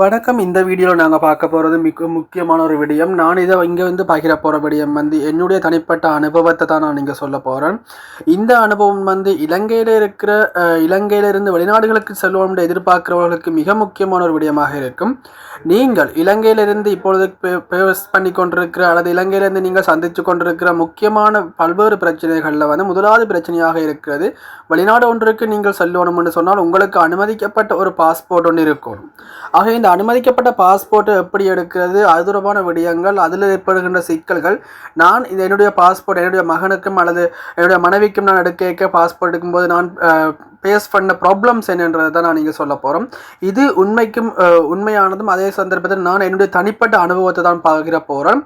வணக்கம். இந்த வீடியோவில் நாங்கள் பார்க்க போகிறது மிக முக்கியமான ஒரு விடயம். நான் இதை இங்கே வந்து பகிர போகிற விடயம் வந்து என்னுடைய தனிப்பட்ட அனுபவத்தை தான் நான் இங்கே சொல்ல போகிறேன் இந்த அனுபவம் வந்து இலங்கையில் இருக்கிற இலங்கையிலிருந்து வெளிநாடுகளுக்கு செல்வோம் என்று எதிர்பார்க்கிறவர்களுக்கு மிக முக்கியமான ஒரு விடயமாக இருக்கும். நீங்கள் இலங்கையிலிருந்து இப்பொழுது பண்ணி கொண்டிருக்கிற அல்லது இலங்கையிலிருந்து நீங்கள் சந்தித்து கொண்டிருக்கிற முக்கியமான பல்வேறு பிரச்சனைகளில் வந்து முதலாவது பிரச்சனையாக இருக்கிறது வெளிநாடு ஒன்றுக்கு நீங்கள் செல்லணும் என்று சொன்னால் உங்களுக்கு அனுமதிக்கப்பட்ட ஒரு பாஸ்போர்ட் ஒன்று இருக்கும். ஆக இந்த அனுமதிக்கப்பட்ட பாஸ்போர்ட் எப்படி எடுக்கிறது அது தொடர்பான விடயங்கள் அதில் ஏற்படுகின்ற சிக்கல்கள். நான் இது என்னுடைய பாஸ்போர்ட் என்னுடைய மகனுக்கும் அல்லது என்னுடைய மனைவிக்கும் நான் எடுக்க பாஸ்போர்ட் எடுக்கும்போது நான் பேஸ் பண்ண ப்ராப்ளம்ஸ் என்னன்றதை தான் நான் இங்கே சொல்ல போகிறோம் இது உண்மைக்கும் உண்மையானதும் அதே சந்தர்ப்பத்தில் நான் என்னுடைய தனிப்பட்ட அனுபவத்தை தான் பகிர போகிறேன்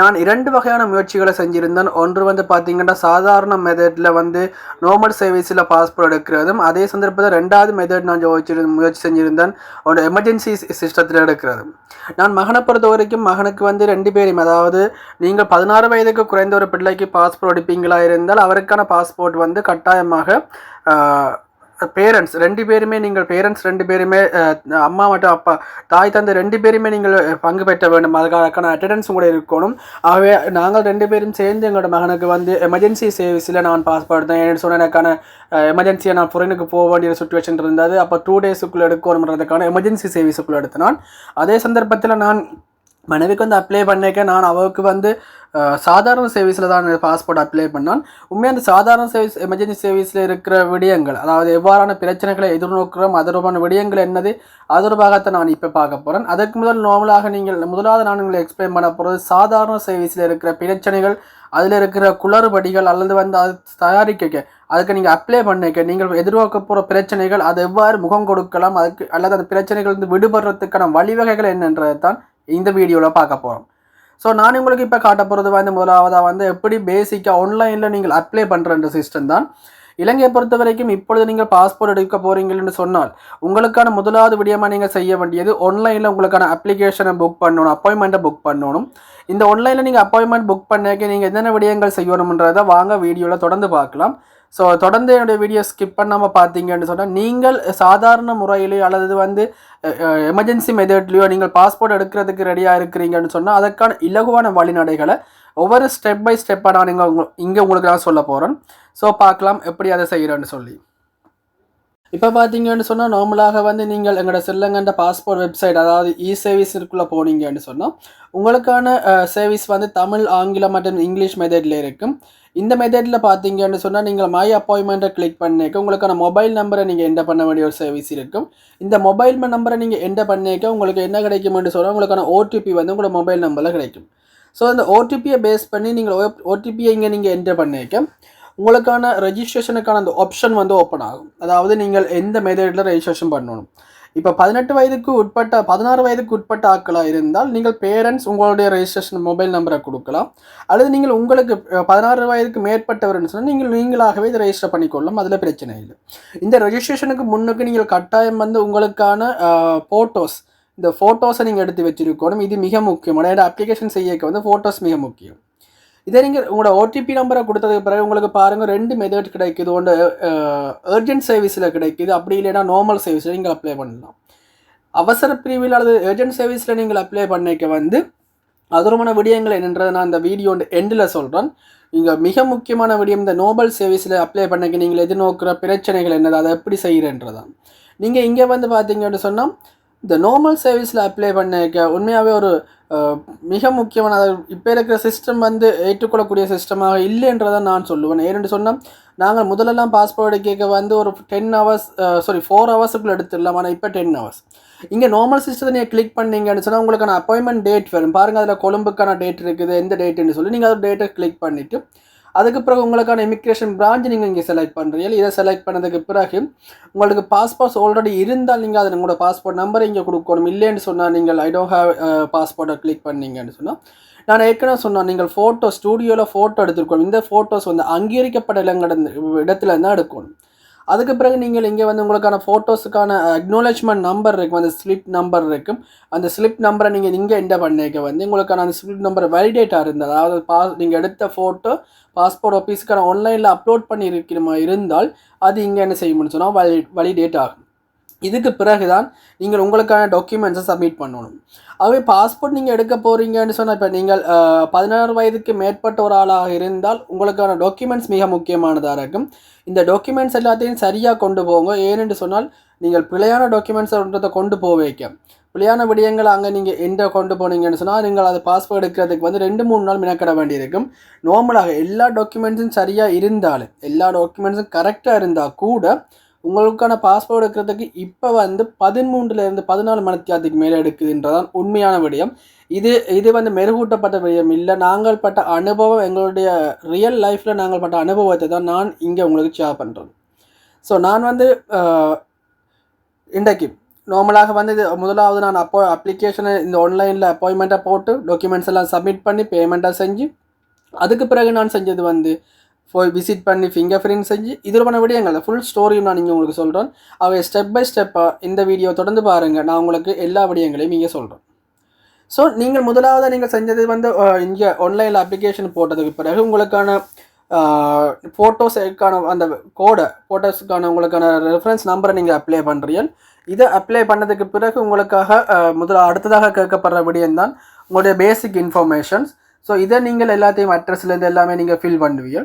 நான் இரண்டு வகையான முயற்சிகளை செஞ்சிருந்தேன். ஒன்று வந்து பார்த்தீங்கன்னா சாதாரண மெத்தடில் வந்து நார்மல் சர்வீஸில் பாஸ்போர்ட் எடுக்கிறதும் அதே சந்தர்ப்பத்தில் ரெண்டாவது மெத்தட் நான் யோசிச்சிரு முயற்சி செஞ்சிருந்தேன். ஒரு எமர்ஜென்சி சிஸ்டத்தில் எடுக்கிறதும். நான் மகனை பொறுத்த வரைக்கும் மகனுக்கு வந்து ரெண்டு பேரும் அதாவது நீங்கள் பதினாறு வயதுக்கு குறைந்த ஒரு பிள்ளைக்கு பாஸ்போர்ட் எடுப்பீங்களா? இருந்தால் அவருக்கான பாஸ்போர்ட் வந்து கட்டாயமாக பேரண்ட்ஸ் ரெண்டு பேருமே நீங்கள் பேரண்ட்ஸ் ரெண்டு பேருமே அம்மா மற்றும் அப்பா தாய் தந்தை ரெண்டு பேருமே நீங்கள் பங்கு பெற்ற வேண்டும். அதுக்கான அட்டண்டன்ஸ் கூட இருக்கணும். ஆகவே நாங்கள் ரெண்டு பேரும் சேர்ந்து எங்களோட மகனுக்கு வந்து எமர்ஜென்சி சர்வீஸில் நான் பாஸ்போர்ட் எடுத்தேன் ஏன்னு சொன்ன எனக்கான எமர்ஜென்சியாக நான் புறனுக்கு போக வேண்டிய சுச்சுவேஷன் இருந்தது. அப்போ டூ டேஸுக்குள்ளே எடுக்கணுன்றதுக்கான எமர்ஜென்சி சர்வீஸுக்குள்ளே எடுத்து நான். அதே சந்தர்ப்பத்தில் நான் மனைவிக்கு வந்து அப்ளை பண்ணிக்க நான் அவருக்கு வந்து சாதாரண சர்வீஸில் தான் பாஸ்போர்ட் அப்ளை பண்ணான். உண்மையாக அந்த சாதாரண சர்வீஸ் எமர்ஜென்சி சர்வீஸில் இருக்கிற விடயங்கள் அதாவது எவ்வாறான பிரச்சனைகளை எதிர்நோக்கிறோம் அது தொடர்பான விடயங்கள் என்னது அது நான் இப்போ பார்க்க போகிறேன் அதற்கு முதல் நார்மலாக நீங்கள் முதலாவது நான் உங்களை எக்ஸ்பிளைன் பண்ண போகிறது சாதாரண சர்வீஸில் இருக்கிற பிரச்சனைகள் அதில் இருக்கிற குளறுபடிகள் அல்லது வந்து அது தயாரிக்க அதுக்கு நீங்கள் அப்ளை பண்ணிக்க நீங்கள் எதிர்பார்க்க போகிற பிரச்சனைகள் அது எவ்வாறு முகம் கொடுக்கலாம் அதுக்கு அல்லது அந்த பிரச்சனைகள் வந்து விடுபடுறதுக்கான வழிவகைகள் என்னன்றதை தான் இந்த வீடியோவில் பார்க்க போகிறோம் ஸோ நான் உங்களுக்கு இப்போ காட்ட போகிறது வந்து முதலாவதாக வந்து எப்படி பேசிக்காக ஆன்லைனில் நீங்கள் அப்ளை பண்ணுற சிஸ்டம் தான். இலங்கையை பொறுத்த வரைக்கும் இப்பொழுது நீங்கள் பாஸ்போர்ட் எடுக்க போகிறீங்கன்னு சொன்னால் உங்களுக்கான முதலாவது விடயமாக நீங்கள் செய்ய வேண்டியது ஆன்லைனில் உங்களுக்கான அப்ளிகேஷனை புக் பண்ணணும் அப்பாயின்மெண்ட்டை புக் பண்ணணும். இந்த ஆன்லைனில் நீங்கள் அப்பாயின்மெண்ட் புக் பண்ணிக்க நீங்கள் என்னென்ன விடயங்கள் செய்யணுன்றதை வாங்க வீடியோவில் தொடர்ந்து பார்க்கலாம். ஸோ தொடர்ந்து என்னுடைய வீடியோ ஸ்கிப் பண்ணாமல் பார்த்தீங்கன்னு சொன்னால் நீங்கள் சாதாரண முறையிலேயோ அல்லது வந்து எமர்ஜென்சி மெத்தட்லேயோ நீங்கள் பாஸ்போர்ட் எடுக்கிறதுக்கு ரெடியாக இருக்கிறீங்கன்னு சொன்னால் அதற்கான இலகுவான வழிநடைகளை ஒவ்வொரு ஸ்டெப் பை ஸ்டெப்பாக நான் இங்கே இங்கே உங்களுக்கு நான் சொல்ல போகிறேன் ஸோ பார்க்கலாம் எப்படி அதை செய்கிறேன்னு சொல்லி. இப்போ பார்த்தீங்கன்னு சொன்னால் நார்மலாக வந்து நீங்கள் எங்களோட செல்லங்கண்ட பாஸ்போர்ட் வெப்சைட் அதாவது இ சர்வீஸிற்குள்ளே போனீங்கன்னு சொன்னால் உங்களுக்கான சர்வீஸ் வந்து தமிழ் ஆங்கிலம் மற்றும் இங்கிலீஷ் மெத்தடில் இருக்கும். இந்த மெத்தடில் பார்த்தீங்கன்னு சொன்னால் நீங்கள் மை அப்பாயின்மெண்ட்டை கிளிக் பண்ணிக்க உங்களுக்கான மொபைல் நம்பரை நீங்கள் என்டர் பண்ண வேண்டிய ஒரு சர்வீஸ் இருக்கும். இந்த மொபைல் நம்பரை நீங்கள் என்டர் பண்ணிக்க உங்களுக்கு என்ன கிடைக்கும்னு சொன்னால் உங்களுக்கான ஓடிபி வந்து உங்களோட மொபைல் நம்பரில் கிடைக்கும். ஸோ அந்த ஓடிபியை பேஸ் பண்ணி நீங்கள் ஓடிபியை இங்கே நீங்கள் என்டர் பண்ணிக்க உங்களுக்கான ரெஜிஸ்ட்ரேஷனுக்கான அந்த ஆப்ஷன் வந்து ஓப்பன் ஆகும். அதாவது நீங்கள் எந்த மெத்தடில் ரெஜிஸ்ட்ரேஷன் பண்ணணும். இப்போ பதினெட்டு வயதுக்கு உட்பட்ட பதினாறு வயதுக்கு உட்பட்ட ஆட்களாக இருந்தால் நீங்கள் பேரண்ட்ஸ் உங்களுடைய ரெஜிஸ்ட்ரேஷன் மொபைல் நம்பரை கொடுக்கலாம். அல்லது நீங்கள் உங்களுக்கு பதினாறு வயதுக்கு மேற்பட்டவர்னு சொன்னால் நீங்கள் நீங்களாகவே இதை ரெஜிஸ்டர் பண்ணிக்கொள்ளலாம். அதில் பிரச்சனை இல்லை. இந்த ரெஜிஸ்ட்ரேஷனுக்கு முன்னுக்கு நீங்கள் கட்டாயம் வந்து உங்களுக்கான ஃபோட்டோஸ் இந்த ஃபோட்டோஸை நீங்கள் எடுத்து வச்சிருக்கணும். இது மிக முக்கியம். அதாவது அப்ளிகேஷன் செய்யக்க வந்து ஃபோட்டோஸ் மிக முக்கியம். இதே நீங்கள் உங்களோட ஓடிபி நம்பரை கொடுத்ததுக்கு பிறகு உங்களுக்கு பாருங்கள் ரெண்டு மெத்தட் கிடைக்குது. ஒன்று அர்ஜென்ட் சர்வீஸில் கிடைக்குது. அப்படி இல்லைன்னா நார்மல் சர்வீஸில் நீங்கள் அப்ளை பண்ணலாம். அவசர பிரிவில் அல்லது ஏர்ஜென்ட் சர்வீஸில் நீங்கள் அப்ளை பண்ணிக்க வந்து அதுரமான விடயங்கள் என்னன்றதை நான் இந்த வீடியோ எண்டில் சொல்கிறேன் இங்கே மிக முக்கியமான விடயம் இந்த நோபல் சர்வீஸில் அப்ளை பண்ணிக்க நீங்கள் எதிர்நோக்கிற பிரச்சனைகள் என்னது? அதை எப்படி செய்கிறன்றதான் நீங்கள் இங்கே வந்து பார்த்தீங்கன்னு சொன்னால் இந்த நார்மல் சர்வீஸில் அப்ளை பண்ணிக்க உண்மையாகவே ஒரு மிக முக்கியமான அதாவது இப்போ இருக்கிற சிஸ்டம் வந்து ஏற்றுக்கொள்ளக்கூடிய சிஸ்டமாக இல்லைன்றதை நான் சொல்லுவேன். ஏன்னு சொன்னால் நாங்கள் முதலெல்லாம் பாஸ்போர்ட் கேட்க வந்து ஒரு டென் ஹவர்ஸ் சாரி ஃபோர் ஹவர்ஸுக்குள்ள எடுத்துடலாம். ஆனால் இப்போ டென் ஹவர்ஸ் இங்கே நார்மல் சிஸ்டத்தை நீங்கள் கிளிக் பண்ணீங்கன்னு சொன்னால் உங்களுக்கான அப்பாயின்மெண்ட் டேட் வரும். பாருங்கள் அதில் கொழும்புக்கான டேட் இருக்குது எந்த டேட்டுன்னு சொல்லி நீங்கள் அது டேட்டை கிளிக் பண்ணிவிட்டு அதுக்கு பிறகு உங்களுக்கான இமிக்ரேஷன் பிரான்ச் நீங்கள் இங்கே செலக்ட் பண்ணுறீங்க இதை செலக்ட் பண்ணதுக்கு பிறகு உங்களுக்கு பாஸ்போர்ட்ஸ் ஆல்ரெடி இருந்தால் நீங்கள் அதில் உங்களோட பாஸ்போர்ட் நம்பரை இங்கே கொடுக்கணும். இல்லைன்னு சொன்னால் நீங்கள் ஐ டோன்ட் ஹேவ் பாஸ்போர்ட்டை கிளிக் பண்ணீங்கன்னு சொன்னால் நான் ஏற்கனவே சொன்னேன் நீங்கள் ஃபோட்டோ ஸ்டூடியோவில் ஃபோட்டோ எடுத்துருக்கணும். இந்த ஃபோட்டோஸ் வந்து அங்கீகரிக்கப்பட்ட இடங்கட இடத்துல தான் எடுக்கணும். அதுக்கு பிறகு நீங்கள் இங்கே வந்து உங்களுக்கான ஃபோட்டோஸுக்கான அக்னாலேஜ்மெண்ட் நம்பர் இருக்கும் அந்த ஸ்லிப் நம்பர் இருக்கும். அந்த ஸ்லிப் நம்பரை நீங்கள் இங்கே என்ன பண்ணிக்க வந்து உங்களுக்கான அந்த ஸ்லிப் நம்பர் வேலிடேட்டாக இருந்தது. அதாவது பாஸ் நீங்கள் எடுத்த ஃபோட்டோ பாஸ்போர்ட் ஆஃபீஸுக்கான ஆன்லைனில் அப்லோட் பண்ணி இருக்கணுமா இருந்தால் அது இங்கே என்ன செய்யணும்னு சொன்னால் வலி வலிடேட் ஆகும் இதுக்கு பிறகுதான் நீங்கள் உங்களுக்கான டாக்குமெண்ட்ஸை சப்மிட் பண்ணணும். ஆகவே பாஸ்போர்ட் நீங்கள் எடுக்க போகிறீங்கன்னு சொன்னால் இப்போ நீங்கள் பதினாறு வயதுக்கு மேற்பட்ட ஒரு ஆளாக இருந்தால் உங்களுக்கான டாக்குமெண்ட்ஸ் மிக முக்கியமானதாக இருக்கும். இந்த டாக்குமெண்ட்ஸ் எல்லாத்தையும் சரியாக கொண்டு போங்க. ஏனென்று சொன்னால் நீங்கள் பிழையான டாக்குமெண்ட்ஸை கொண்டு போக வைக்க. பிழையான விடயங்களை அங்கே நீங்கள் எந்த கொண்டு போனீங்கன்னு சொன்னால் நீங்கள் அது பாஸ்போர்ட் எடுக்கிறதுக்கு வந்து ரெண்டு மூணு நாள் மினக்கிட வேண்டியிருக்கும். நார்மலாக எல்லா டாக்குமெண்ட்ஸும் சரியாக இருந்தாலும் எல்லா டாக்குமெண்ட்ஸும் கரெக்டாக இருந்தால் கூட உங்களுக்கான பாஸ்போர்ட் எடுக்கிறதுக்கு இப்போ வந்து பதிமூன்றுலேருந்து பதினாலு மணித்தியாதிக்கு மேலே எடுக்குதுன்றதான் உண்மையான விடயம். இது இது வந்து மெருகூட்டப்பட்ட விடயம் இல்லை. நாங்கள் பட்ட அனுபவம் எங்களுடைய ரியல் லைஃப்பில் நாங்கள் பட்ட அனுபவத்தை தான் நான் இங்கே உங்களுக்கு ஷேர் பண்ணுறேன் ஸோ நான் வந்து இன்றைக்கு நார்மலாக வந்து இது முதலாவது நான் அப்போ அப்ளிகேஷனை இந்த ஆன்லைனில் அப்பாயின்மெண்ட்டை போட்டு டாக்குமெண்ட்ஸ் எல்லாம் சப்மிட் பண்ணி பேமெண்ட்டாக செஞ்சு அதுக்கு பிறகு நான் செஞ்சது வந்து போய் விசிட் பண்ணி ஃபிங்கர் பிரிண்ட் செஞ்சு இதில் பண்ண விடயங்கள் ஃபுல் ஸ்டோரியும் நான் இங்கே உங்களுக்கு சொல்கிறேன் அவை ஸ்டெப் பை ஸ்டெப்பாக இந்த வீடியோ தொடர்ந்து பாருங்கள் நான் உங்களுக்கு எல்லா விடயங்களையும் இங்கே சொல்கிறேன் ஸோ நீங்கள் முதலாவது நீங்கள் செஞ்சது வந்து இங்கே ஆன்லைனில் அப்ளிகேஷன் போட்டதுக்கு பிறகு உங்களுக்கான ஃபோட்டோஸுக்கான அந்த கோடை ஃபோட்டோஸுக்கான உங்களுக்கான ரெஃபரன்ஸ் நம்பரை நீங்கள் அப்ளை பண்ணுறீங்க இதை அப்ளை பண்ணதுக்கு பிறகு உங்களுக்காக முதல் அடுத்ததாக கேட்கப்படுற விடயம் தான் உங்களுடைய பேசிக் இன்ஃபர்மேஷன்ஸ் ஸோ இதை நீங்கள் எல்லாத்தையும் அட்ரஸ்லேருந்து எல்லாமே நீங்கள் ஃபில் பண்ணுவீங்க.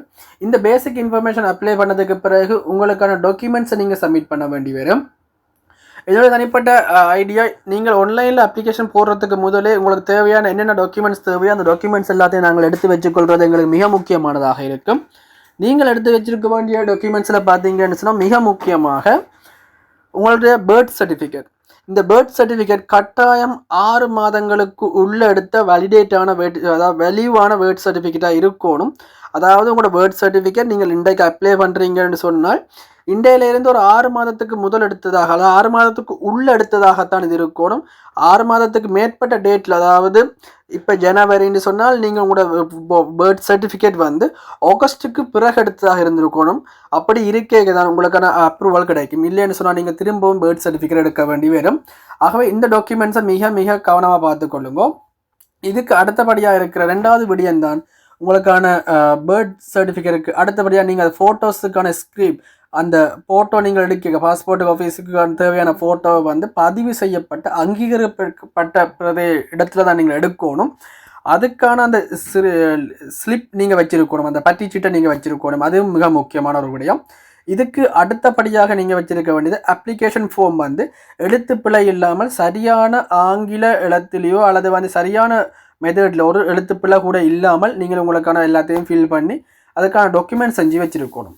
இந்த பேசிக் இன்ஃபர்மேஷன் அப்ளை பண்ணதுக்கு பிறகு உங்களுக்கான டாக்குமெண்ட்ஸை நீங்கள் சப்மிட் பண்ண வேண்டி வரும். இதோட தனிப்பட்ட ஐடியா நீங்கள் ஆன்லைனில் அப்ளிகேஷன் போடுறதுக்கு முதலே உங்களுக்கு தேவையான என்னென்ன டாக்குமெண்ட்ஸ் தேவையோ அந்த டாக்குமெண்ட்ஸ் எல்லாத்தையும் நாங்கள் எடுத்து வச்சுக்கொள்வது எங்களுக்கு மிக முக்கியமானதாக இருக்கும். நீங்கள் எடுத்து வச்சிருக்க வேண்டிய டாக்குமெண்ட்ஸில் பார்த்தீங்கன்னு சொன்னால் மிக முக்கியமாக உங்களுடைய பேர்த் சர்டிஃபிகேட் இந்த பேர்த் சர்டிஃபிகேட் கட்டாயம் ஆறு மாதங்களுக்கு உள்ள எடுத்த வேலிடேட்டான வேட் அதாவது வெளிவான பேர்த் சர்டிஃபிகேட்டாக இருக்கணும். அதாவது உங்களோட பேர்த் சர்டிஃபிகேட் நீங்கள் இன்றைக்கு அப்ளை பண்ணுறீங்கன்னு சொன்னால் இந்தியாவிலேருந்து ஒரு ஆறு மாதத்துக்கு முதல் எடுத்ததாக அதாவது ஆறு மாதத்துக்கு உள்ள எடுத்ததாகத்தான் இது இருக்கணும். ஆறு மாதத்துக்கு மேற்பட்ட டேட்டில் அதாவது இப்போ ஜனவரின்னு சொன்னால் நீங்கள் உங்களோட பேர்த் சர்டிஃபிகேட் வந்து ஆகஸ்ட்டுக்கு பிறகு எடுத்ததாக இருந்திருக்கணும். அப்படி இருக்கே தான் உங்களுக்கான அப்ரூவல் கிடைக்கும். இல்லைன்னு சொன்னால் நீங்கள் திரும்பவும் பேர்த் சர்டிஃபிகேட் எடுக்க வேண்டி வரும். ஆகவே இந்த டாக்குமெண்ட்ஸை மிக மிக கவனமாக பார்த்துக்கொள்ளுங்க. இதுக்கு அடுத்தபடியாக இருக்கிற ரெண்டாவது விடியம் தான் உங்களுக்கான பேர்த் சர்டிஃபிகேட்டுக்கு அடுத்தபடியாக நீங்கள் அது ஃபோட்டோஸுக்கான ஸ்கிரிப்ட் அந்த ஃபோட்டோ நீங்கள் எடுக்க பாஸ்போர்ட் ஆஃபீஸுக்கு தேவையான ஃபோட்டோவை வந்து பதிவு செய்யப்பட்ட அங்கீகரிக்கப்பட்ட பிரதே இடத்துல தான் நீங்கள் எடுக்கணும். அதுக்கான அந்த சிறு ஸ்லிப் நீங்கள் வச்சுருக்கணும். அந்த பட்டிச்சீட்டை நீங்கள் வச்சுருக்கணும். அதுவும் மிக முக்கியமான ஒரு விடயம். இதுக்கு அடுத்தபடியாக நீங்கள் வச்சுருக்க வேண்டியது அப்ளிகேஷன் ஃபார்ம் வந்து எழுத்து பிழை இல்லாமல் சரியான ஆங்கில இடத்துலையோ அல்லது வந்து சரியான மெத்தடில் ஒரு எழுத்துப்பிழை கூட இல்லாமல் நீங்கள் உங்களுக்கான எல்லாத்தையும் ஃபில் பண்ணி அதுக்கான டாக்குமெண்ட் செஞ்சு வச்சுருக்கணும்.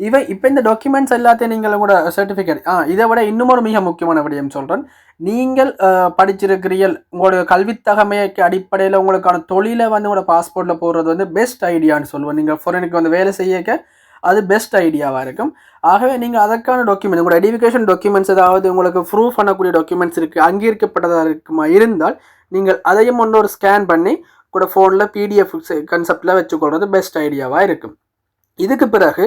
இவை இப்போ இந்த டாக்குமெண்ட்ஸ் எல்லாத்தையும் நீங்கள் உங்களோட சர்டிஃபிகேட் ஆ இதை விட இன்னும் ஒரு மிக முக்கியமான விடயம் சொல்கிறேன் நீங்கள் படிச்சிருக்கிறீர்கள் உங்களோட கல்வித்தகமைக்கு அடிப்படையில் உங்களுக்கான தொழிலை வந்து உங்களோட பாஸ்போர்ட்டில் போடுறது வந்து பெஸ்ட் ஐடியான்னு சொல்லுவேன் நீங்கள் ஃபாரினுக்கு வந்து வேலை செய்யக்க அது பெஸ்ட் ஐடியாவாக இருக்கும். ஆகவே நீங்கள் அதற்கான டாக்குமெண்ட் உங்களோட எடுக்கேஷன் டாக்குமெண்ட்ஸ் ஏதாவது உங்களுக்கு ப்ரூஃப் பண்ணக்கூடிய டாக்குமெண்ட்ஸ் இருக்குது அங்கீகரிக்கப்பட்டதாக இருக்குமா இருந்தால் நீங்கள் அதையும் ஒன்று ஒரு ஸ்கேன் பண்ணி கூட ஃபோனில் பிடிஎஃப் கன்செப்டில் வச்சுக்கொள்வது பெஸ்ட் ஐடியாவாக இருக்கும். இதுக்கு பிறகு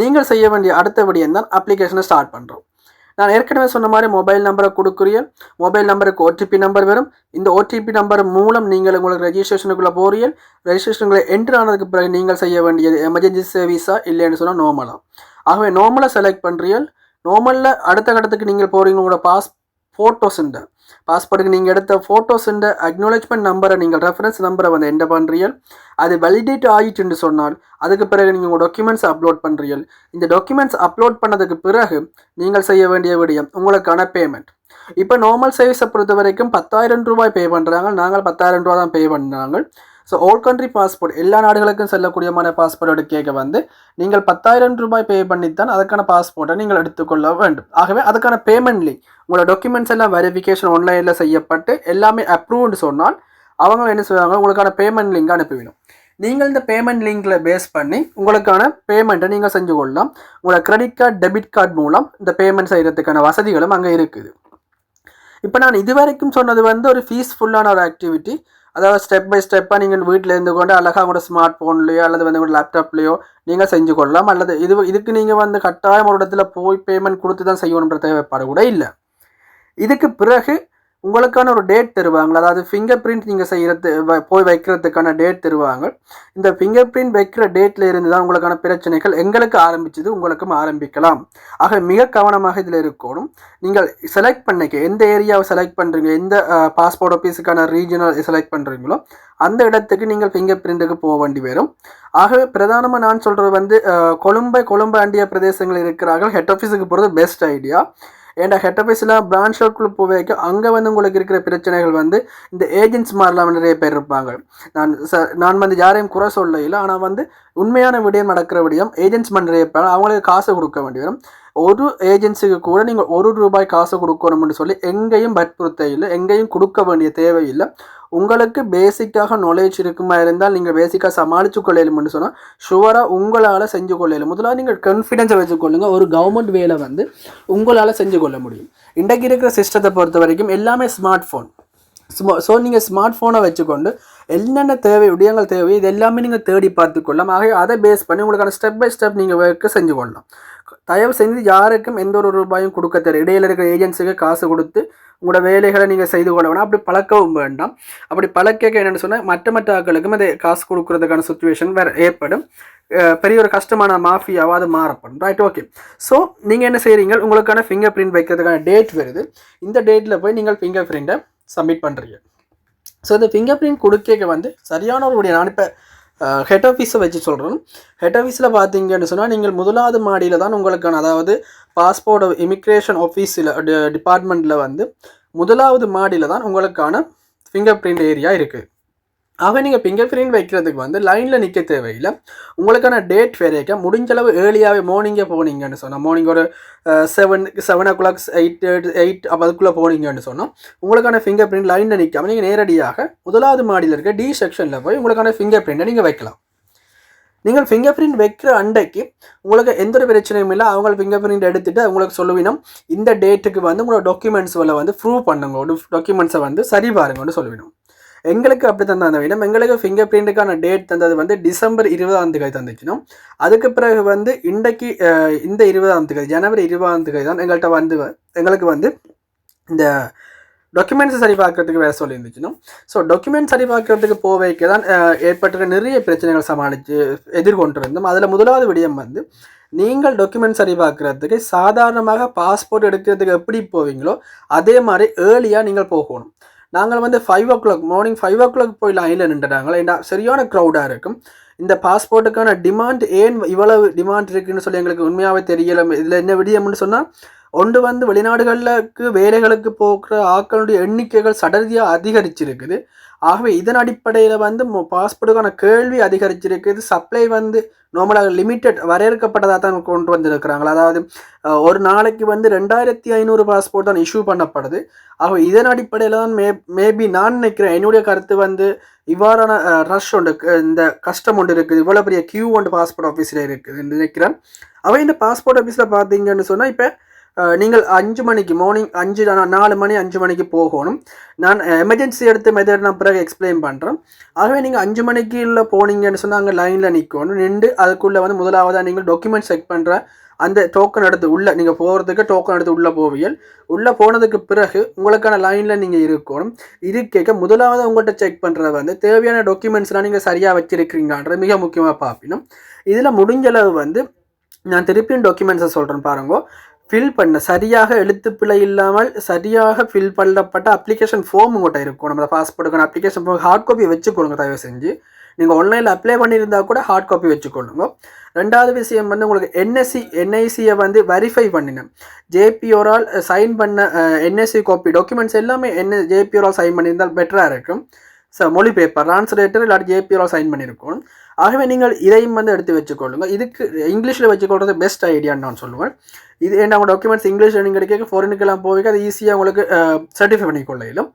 நீங்கள் செய்ய வேண்டிய அடுத்த விடயம் தான் அப்ளிகேஷனை ஸ்டார்ட் பண்ணுறோம் நான் ஏற்கனவே சொன்ன மாதிரி மொபைல் நம்பரை கொடுக்குறிய மொபைல் நம்பருக்கு ஓடிபி நம்பர் வரும். இந்த ஓடிபி நம்பர் மூலம் நீங்கள் உங்களுக்கு ரெஜிஸ்ட்ரேஷனுக்குள்ளே போறீர்கள். ரெஜிஸ்ட்ரேஷனுக்குள்ளே என்ட்ரு ஆனதுக்கு பிறகு நீங்கள் செய்ய வேண்டியது எமர்ஜென்சி சர்வீஸா இல்லைன்னு சொன்னால் நார்மலாக ஆகவே நார்மலாக செலக்ட் பண்ணுறீர்கள் நார்மலில் அடுத்த கட்டத்துக்கு நீங்கள் போகிறீங்க உங்களோட பாஸ் ஃபோட்டோஸுண்ட பாஸ்போர்ட்டுக்கு நீங்கள் எடுத்த ஃபோட்டோஸுண்ட அக்னாலேஜ்மெண்ட் நம்பரை நீங்கள் ரெஃபரன்ஸ் நம்பரை வந்து என்ன பண்ணுறீர்கள் அது வேலிடேட் ஆகிட்டுன்னு சொன்னால் அதுக்கு பிறகு நீங்கள் உங்கள் டாக்குமெண்ட்ஸ் அப்லோட் பண்ணுறீர்கள் இந்த டாக்குமெண்ட்ஸ் அப்லோட் பண்ணதுக்கு பிறகு நீங்கள் செய்ய வேண்டிய விடயம் உங்களுக்கான பேமெண்ட் இப்போ நார்மல் சர்வீஸை பொறுத்த வரைக்கும் பத்தாயிரம் ரூபாய் பே பண்ணுறாங்க நாங்கள் பத்தாயிரம் ரூபா தான் பே பண்ணுறாங்க ஸோ ஓல் கண்ட்ரி பாஸ்போர்ட் எல்லா நாடுகளுக்கும் செல்லக்கூடியமான பாஸ்போர்ட் எடுக்க வந்து நீங்கள் பத்தாயிரம் ரூபாய் பே பண்ணித்தான் அதுக்கான பாஸ்போர்ட்டை நீங்கள் எடுத்துக்கொள்ள வேண்டும். ஆகவே அதுக்கான பேமெண்ட் லிங்க் உங்களோட டாக்குமெண்ட்ஸ் எல்லாம் வெரிஃபிகேஷன் ஆன்லைனில் செய்யப்பட்டு எல்லாமே அப்ரூவ்னு சொன்னால் அவங்க என்ன செய்வாங்க உங்களுக்கான பேமெண்ட் லிங்க் அனுப்பிவிடும். நீங்கள் இந்த பேமெண்ட் லிங்கில் பேஸ் பண்ணி உங்களுக்கான பேமெண்ட்டை நீங்கள் செஞ்சு கொள்ளலாம். உங்களோட கிரெடிட் கார்டு டெபிட் கார்டு மூலம் இந்த பேமெண்ட் செய்கிறதுக்கான வசதிகளும் அங்கே இருக்குது. இப்போ நான் இதுவரைக்கும் சொன்னது வந்து ஒரு ஃபீஸ்ஃபுல்லான ஒரு ஆக்டிவிட்டி அதாவது ஸ்டெப் பை ஸ்டெப்பாக நீங்கள் வீட்டில் இருந்து கொண்டு அழகாக உங்களோட ஸ்மார்ட் ஃபோன்லேயோ அல்லது வந்து உங்களோட லேப்டாப்லேயோ நீங்கள் செஞ்சு கொள்ளலாம். அல்லது இது இதுக்கு நீங்கள் வந்து கட்டாயம் ஒரு இடத்துல போய் பேமெண்ட் கொடுத்து தான் செய்யணுன்ற தேவைப்பாடு கூட இல்லை. இதுக்கு பிறகு உங்களுக்கான ஒரு டேட் தருவாங்க. அதாவது ஃபிங்கர் பிரிண்ட் நீங்கள் செய்கிறது வ- போய் வைக்கிறதுக்கான டேட் தருவாங்க. இந்த ஃபிங்கர் பிரிண்ட் வைக்கிற டேட்டில் இருந்து தான் உங்களுக்கான பிரச்சனைகள் எங்களுக்கு ஆரம்பிச்சது உங்களுக்கும் ஆரம்பிக்கலாம். ஆக மிக கவனமாக இதில் இருக்கணும். நீங்கள் செலக்ட் பண்ணிக்க எந்த ஏரியாவை செலக்ட் பண்ணுறீங்க எந்த பாஸ்போர்ட் ஆஃபீஸுக்கான ரீஜனல் செலக்ட் பண்ணுறீங்களோ அந்த இடத்துக்கு நீங்கள் ஃபிங்கர் பிரிண்ட்டுக்கு போக வேண்டி வரும். ஆகவே பிரதானமாக நான் சொல்கிறது வந்து கொழும்பை கொழும்பு அண்டிய பிரதேசங்கள் இருக்கிறார்கள் ஹெட் ஆஃபீஸுக்கு போகிறது பெஸ்ட் ஐடியா ஏன்டா ஹெட் ஆஃபீஸில் பிரான்ச்சுக்குள்ளே போக வைக்க அங்கே வந்து உங்களுக்கு இருக்கிற பிரச்சனைகள் வந்து இந்த ஏஜென்ட்ஸ் மாதிரிலாம் நிறைய பேர் இருப்பாங்க. நான் ச நான் வந்து யாரையும் குறை சொல்ல இல்லை. ஆனால் வந்து உண்மையான விடயம் நடக்கிற விடயம் ஏஜென்ட்ஸ் நிறைய பேர் அவங்களுக்கு காசு கொடுக்க வேண்டி வரும். ஒரு ஏஜென்சிக்கு கூட நீங்கள் ஒரு ரூபாய் காசு கொடுக்கணும்னு சொல்லி எங்கேயும் வற்புறுத்த இல்லை. எங்கேயும் கொடுக்க வேண்டிய தேவையில்லை. உங்களுக்கு பேசிக்காக நாலேஜ் இருக்குமா இருந்தால் நீங்கள் பேசிக்காக சமாளித்து கொள்ளலும்னு சொன்னால் ஷுவராக உங்களால் செஞ்சு கொள்ளலும். முதல்ல நீங்கள் கான்ஃபிடென்ஸை வச்சுக்கொள்ளுங்க ஒரு கவர்மெண்ட் வேலை வந்து உங்களால் செஞ்சு கொள்ள முடியும். இன்றைக்கு இருக்கிற சிஸ்டத்தை பொறுத்த வரைக்கும் எல்லாமே ஸ்மார்ட் ஃபோன் ஸ்மா ஸோ நீங்கள் ஸ்மார்ட் ஃபோனை வச்சுக்கொண்டு என்னென்ன தேவை விடயங்கள் தேவை இது எல்லாமே நீங்கள் தேடி பார்த்துக்கொள்ளலாம் ஆகவே அதை பேஸ் பண்ணி உங்களுக்கான ஸ்டெப் பை ஸ்டெப் நீங்கள் ஒர்க்கு செஞ்சு கொள்ளலாம். தயவு செஞ்சு யாருக்கும் எந்த ஒரு ரூபாயும் கொடுக்க தேவை இடையில இருக்கிற ஏஜென்சிக்கு காசு கொடுத்து உங்களோட வேலைகளை நீங்கள் செய்து கொள்ள வேணாம். அப்படி பழக்கவும் வேண்டாம். அப்படி பழக்க என்னென்னு சொன்னால் மற்ற மற்ற ஆட்களுக்கும் அதை காசு கொடுக்கறதுக்கான சுச்சுவேஷன் வேறு ஏற்படும். பெரிய ஒரு கஷ்டமான மாஃபியாவாக அது மாறப்படும். ரைட் ஓகே ஸோ நீங்கள் என்ன செய்கிறீங்க உங்களுக்கான ஃபிங்கர் பிரிண்ட் வைக்கிறதுக்கான டேட் வருது. இந்த டேட்டில் போய் நீங்கள் ஃபிங்கர் பிரிண்ட்டை சப்மிட் பண்ணுறீங்க ஸோ இந்த ஃபிங்கர் பிரிண்ட் கொடுக்க வந்து சரியான ஒரு நான் இப்போ ஹெட் ஆஃபீஸை வச்சு சொல்கிறேன் ஹெட் ஆஃபீஸில் பார்த்தீங்கன்னு சொன்னால் நீங்கள் முதலாவது மாடியில் தான் உங்களுக்கான அதாவது பாஸ்போர்ட் இமிக்ரேஷன் ஆஃபீஸில் டிபார்ட்மெண்ட்டில் வந்து முதலாவது மாடியில் தான் உங்களுக்கான ஃபிங்கர் பிரிண்ட் ஏரியா இருக்குது ஆக நீங்கள் ஃபிங்கர் பிரிண்ட் வைக்கிறதுக்கு வந்து லைனில் நிற்க தேவையில்லை. உங்களுக்கான டேட் வரைக்க முடிஞ்சளவு ஏர்லியாகவே மார்னிங்கே போனீங்கன்னு சொன்னால் மார்னிங் ஒரு seven seven o'clock eight eight அதுக்குள்ளே போனீங்கன்னு சொன்னால் உங்களுக்கான ஃபிங்கர் பிரிண்ட் லைனில் நிற்காம நீங்கள் நேரடியாக முதலாவது மாடியில் இருக்க டி செக்ஷனில் போய் உங்களுக்கான ஃபிங்கர் பிரிண்ட்டை நீங்கள் வைக்கலாம். நீங்கள் ஃபிங்கர் பிரிண்ட் வைக்கிற அண்டைக்கு உங்களுக்கு எந்த ஒரு பிரச்சனையும் இல்லை. அவங்க ஃபிங்கர் பிரிண்ட் எடுத்துகிட்டு அவங்களுக்கு சொல்லுவினோம். இந்த டேட்டுக்கு வந்து உங்களோட டாக்குமெண்ட்ஸ் வந்து ப்ரூவ் பண்ணுங்க. டாக்குமெண்ட்ஸை வந்து சரி பாருங்கன்னு சொல்லுவினோம். எங்களுக்கு அப்படி தந்தாங்க வேணும் எங்களுக்கு ஃபிங்கர் பிரிண்ட்டுக்கான டேட் தந்தது வந்து டிசம்பர் இருபதாம் தேதி தந்துச்சினோம் அதுக்கு பிறகு வந்து இன்றைக்கு இந்த இருபதாம் தேதி ஜனவரி இருபதாம் தேதி தான் எங்கள்கிட்ட வந்து எங்களுக்கு வந்து இந்த டாக்குமெண்ட்ஸ் சரி பார்க்கறதுக்கு வேறு சொல்லியிருந்துச்சுனோம் ஸோ டாக்குமெண்ட் சரி பார்க்கறதுக்கு போவைக்கு தான் ஏற்பட்டிருக்க நிறைய பிரச்சனைகள் சமாளித்து எதிர்கொண்டு இருந்தோம் அதில் முதலாவது விடயம் வந்து நீங்கள் டாக்குமெண்ட் சரி பார்க்கறதுக்கு சாதாரணமாக பாஸ்போர்ட் எடுக்கிறதுக்கு எப்படி போவீங்களோ அதே மாதிரி ஏர்லியாக நீங்கள் போகணும். நாங்கள் வந்து five o'clock morning five o'clock போய் லைனில் நின்றுட்டாங்க. ஏன்னா சரியான க்ரௌடாக இருக்கும். இந்த பாஸ்போர்ட்டுக்கான டிமாண்ட் ஏன் இவ்வளவு டிமாண்ட் இருக்குன்னு சொல்லி எங்களுக்கு உண்மையாகவே தெரியல. இதில் என்ன விடியம்னு சொன்னால் ஒன்று வந்து வெளிநாடுகளுக்கு வேலைகளுக்கு போகிற ஆட்களுடைய எண்ணிக்கைகள் சடதியாக அதிகரிச்சிருக்குது. ஆகவே இதன் அடிப்படையில் வந்து பாஸ்போர்ட்டுக்கான கேள்வி அதிகரிச்சிருக்குது. சப்ளை வந்து நார்மலாக லிமிட்டட் வரையறுக்கப்பட்டதாக தான் கொண்டு வந்திருக்கிறாங்களா? அதாவது ஒரு நாளைக்கு வந்து ரெண்டாயிரத்தி ஐநூறு பாஸ்போர்ட் தான் இஷ்யூ பண்ணப்படுது. ஆகவே இதன் அடிப்படையில் தான் மே மேபி நான் நினைக்கிறேன் என்னுடைய கருத்து வந்து இவ்வாறான ரஷ் ஒன்று இந்த கஷ்டம் ஒன்று இருக்குது. இவ்வளோ பெரிய கியூ ஒன்று பாஸ்போர்ட் ஆஃபீஸில் இருக்குதுன்னு நினைக்கிறேன். அவை இந்த பாஸ்போர்ட் ஆஃபீஸில் பார்த்தீங்கன்னு சொன்னால் இப்போ நீங்கள் அஞ்சு மணிக்கு மார்னிங் அஞ்சு நாலு மணி அஞ்சு மணிக்கு போகணும். நான் எமர்ஜென்சி எடுத்த மெத்தட் நான் பிறகு எக்ஸ்பிளைன் பண்ணுறேன் ஆகவே நீங்கள் அஞ்சு மணிக்கு உள்ள போனீங்கன்னு சொன்னால் அங்கே லைனில் நிற்கணும் நின்று அதுக்குள்ளே வந்து முதலாவதாக நீங்கள் டாக்குமெண்ட் செக் பண்ணுற அந்த டோக்கன் எடுத்து உள்ளே நீங்கள் போகிறதுக்கு டோக்கன் எடுத்து உள்ளே போவியல் உள்ளே போனதுக்கு பிறகு உங்களுக்கான லைனில் நீங்கள் இருக்கணும். இருக்க முதலாவது உங்கள்கிட்ட செக் பண்ணுறது வந்து தேவையான டாக்குமெண்ட்ஸ்லாம் நீங்கள் சரியாக வச்சிருக்கிறீங்கன்றது மிக முக்கியமாக பார்ப்பினும் இதில் முடிஞ்சளவு வந்து நான் திருப்பியும் டாக்குமெண்ட்ஸை சொல்கிறேன் பாருங்க. ஃபில் பண்ண. சரியாக எழுத்துப்பிழை இல்லாமல் சரியாக ஃபில் பண்ணப்பட்ட அப்ளிகேஷன் ஃபார்ம் உங்கள்கிட்ட இருக்கும். நம்ம பாஸ்போர்ட்டுக்கான அப்ளிகேஷன் ஃபார்ம் ஹார்ட் காப்பி வச்சுக்கொள்ளுங்க தயவு செஞ்சு. நீங்கள் ஆன்லைனில் அப்ளை பண்ணியிருந்தா கூட ஹார்ட் காப்பி வச்சுக்கொள்ளுங்க. ரெண்டாவது விஷயம் வந்து உங்களுக்கு என்எஸ்சி என்ஐசியை வந்து வெரிஃபை பண்ணினேன் ஜேபிஓரால் சைன் பண்ண என்எஸ்சி காப்பி டாக்குமெண்ட்ஸ் எல்லாமே என்ன ஜேபிஓரால் சைன் பண்ணியிருந்தால் பெட்டராக இருக்கும். சார் மொழி பேப்பர் டிரான்ஸ்லேட்டர் இல்லாட்டி ஜேபிஓரால் சைன் பண்ணியிருக்கோம். ஆகவே நீங்கள் இதையும் வந்து எடுத்து வச்சுக்கொள்ளுங்க. இதுக்கு இங்கிலீஷில் வச்சுக்கொள்றது பெஸ்ட் ஐடியான்னு நான் சொல்லுவேன். இது என்ன உங்கள் டாக்குமெண்ட்ஸ் இங்கிலீஷில் நீங்கள் கிடைக்க ஃபாரினுக்கெல்லாம் போய் அது ஈஸியாக உங்களுக்கு சர்டிஃபை பண்ணிக்கொள்ள இயலும்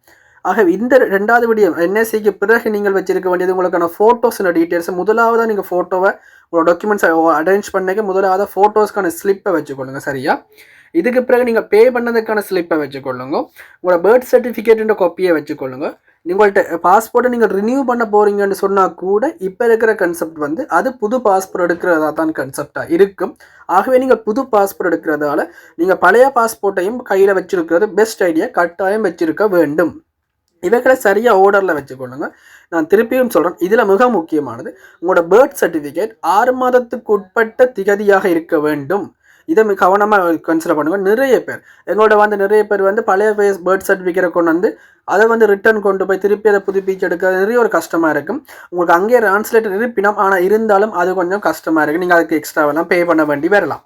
ஆகவே இந்த ரெண்டாவது விடியம் என்எஸ்சிக்கு பிறகு நீங்கள் வச்சிருக்க வேண்டியது உங்களுக்கான ஃபோட்டோஸ் டீட்டெயில்ஸ் முதலாவதாக நீங்கள் ஃபோட்டோவை உங்களோட டாக்குமெண்ட்ஸை அரேஞ்ச் பண்ணிக்க முதலாவது ஃபோட்டோஸ்க்கான ஸ்லிப்பை வச்சுக்கொள்ளுங்க சரியா? இதுக்கு பிறகு நீங்கள் பே பண்ணதுக்கான ஸ்லிப்பை வச்சுக்கொள்ளுங்க. உங்களோட பர்த் சர்டிஃபிகேட்டுன்ற காப்பியை வச்சுக்கொள்ளுங்க. உங்கள்கிட்ட பாஸ்போர்ட்டை நீங்கள் ரினியூ பண்ண போகிறீங்கன்னு சொன்னால் கூட இப்போ இருக்கிற கன்செப்ட் வந்து அது புது பாஸ்போர்ட் எடுக்கிறதா தான் கன்செப்டாக இருக்கும். ஆகவே நீங்கள் புது பாஸ்போர்ட் எடுக்கிறதால நீங்கள் பழைய பாஸ்போர்ட்டையும் கையில் வச்சுருக்கிறது பெஸ்ட் ஐடியா கட்டாயம் வச்சுருக்க வேண்டும். இவைகளை சரியாக ஓர்டரில் வச்சுக்கொள்ளுங்க. நான் திருப்பியும் சொல்கிறேன் இதில் மிக முக்கியமானது உங்களோட பேர்த் சர்டிஃபிகேட் ஆறு மாதத்துக்கு உட்பட்ட திகதியாக இருக்க வேண்டும். இதை மிக கவனமாக கன்சிடர் பண்ணுங்கள் நிறைய பேர் எங்களோட வந்து நிறைய பேர் வந்து பழைய பேஸ் பேர்த் சர்டிஃபிகேட்டை கொண்டு வந்து அதை வந்து ரிட்டர்ன் கொண்டு போய் திருப்பி அதை புதுப்பிச்சு எடுக்க நிறைய ஒரு கஷ்டமாக இருக்கும். உங்களுக்கு அங்கேயே டிரான்ஸ்லேட்டர் இருப்பினம் ஆனால் இருந்தாலும் அது கொஞ்சம் கஷ்டமாக இருக்குது நீங்கள் அதுக்கு எக்ஸ்ட்ராவெல்லாம் பே பண்ண வேண்டி வரலாம்.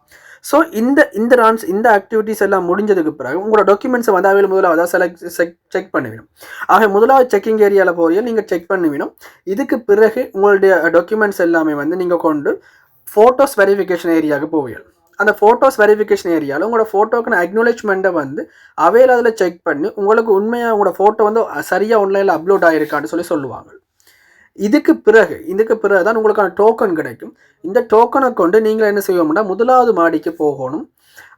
ஸோ இந்த இந்த ரான்ஸ் இந்த ஆக்டிவிட்டீஸ் எல்லாம் முடிஞ்சதுக்கு பிறகு உங்களோட டாக்குமெண்ட்ஸை வந்து அவையில் முதலாவது செலக்ட் செக் செக் பண்ணிவிடும். ஆக முதலாவது செக்கிங் ஏரியாவில் போறிய நீங்கள் செக் பண்ணிவிடும். இதுக்கு பிறகு உங்களுடைய டாக்குமெண்ட்ஸ் எல்லாமே வந்து நீங்கள் கொண்டு ஃபோட்டோஸ் வெரிஃபிகேஷன் ஏரியாவுக்கு போவீங்க அந்த ஃபோட்டோஸ் வெரிஃபிகேஷன் ஏரியாவில் உங்களோட ஃபோட்டோக்கான அக்னாலேஜ்மெண்ட்டை வந்து அவையில் அதில் செக் பண்ணி உங்களுக்கு உண்மையாக உங்களோட ஃபோட்டோ வந்து சரியாக ஆன்லைனில் அப்லோட் ஆகிருக்கான்னு சொல்லி சொல்லுவாங்க. இதுக்கு பிறகு இதுக்கு பிறகு தான் உங்களுக்கான டோக்கன் கிடைக்கும். இந்த டோக்கனை கொண்டு நீங்கள் என்ன செய்வோம்னா முதலாவது மாடிக்கு போகணும்.